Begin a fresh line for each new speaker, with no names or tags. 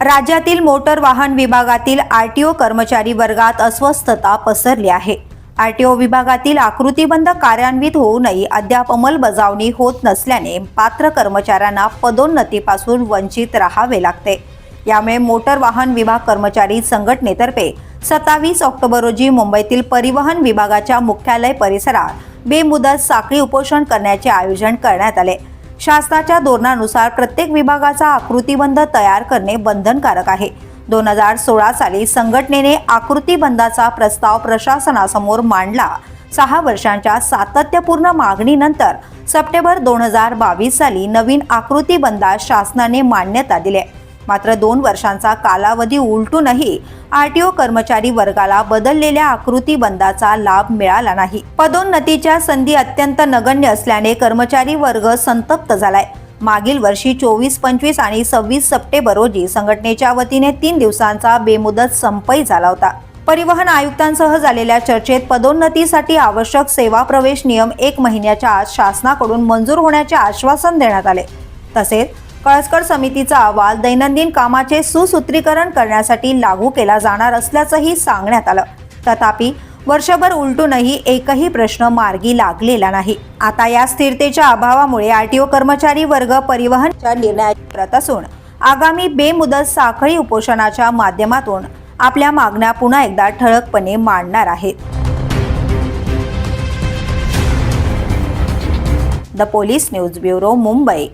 राज्यातील मोटर वाहन विभागातील ओ कर्मचारी वर्गात अस्वस्थता पसरली आहे. आर टी ओ विभागातील आकृतीबंध कार्यान्वित होऊनही अद्याप अंमलबजावणी होत नसल्याने पात्र कर्मचाऱ्यांना पदोन्नतीपासून वंचित राहावे लागते. यामुळे मोटर वाहन विभाग कर्मचारी संघटनेतर्फे सत्तावीस ऑक्टोबर रोजी मुंबईतील परिवहन विभागाच्या मुख्यालय परिसरात बेमुदत साखळी उपोषण करण्याचे आयोजन करण्यात आले. शासनाच्या धोरणानुसार प्रत्येक विभागाचा आकृतीबंध तयार करणे बंधनकारक आहे. दोन हजार सोळा साली संघटनेने आकृतीबंधाचा प्रस्ताव प्रशासनासमोर मांडला. सहा वर्षांच्या सातत्यपूर्ण मागणीनंतर सप्टेंबर दोन हजार बावीस साली नवीन आकृतीबंधास शासनाने मान्यता दिली मात्र दोन वर्षांचा कालावधी उलटूनही आरटीओ कर्मचारी वर्गाला बदललेल्या आकृतीबंधाचा लाभ मिळाला नाही. पदोन्नतीच्या संधी अत्यंत नगण्य असल्याने कर्मचारी वर्ग संतप्त झालाय. मागील वर्षी चोवीस पंचवीस आणि सव्वीस सप्टेंबर रोजी संघटनेच्या वतीने तीन दिवसांचा बेमुदत संपही झाला होता. परिवहन आयुक्तांसह झालेल्या चर्चेत पदोन्नतीसाठी आवश्यक सेवा प्रवेश नियम एक महिन्याच्या आत शासनाकडून मंजूर होण्याचे आश्वासन देण्यात आले. तसेच कळसकर समितीचा अहवाल दैनंदिन कामाचे सुसूत्रीकरण करण्यासाठी लागू केला जाणार असल्याचंही सांगण्यात आलं. तथापि वर्षभर उलटूनही एकही प्रश्न मार्गी लागलेला नाही. आता या स्थिरतेच्या अभावामुळे आरटीओ कर्मचारी वर्ग परिवहनच्या निर्णयाची करत असून आगामी बेमुदत साखळी उपोषणाच्या माध्यमातून आपल्या मागण्या पुन्हा एकदा ठळकपणे मांडणार आहेत. The police news bureau Mumbai.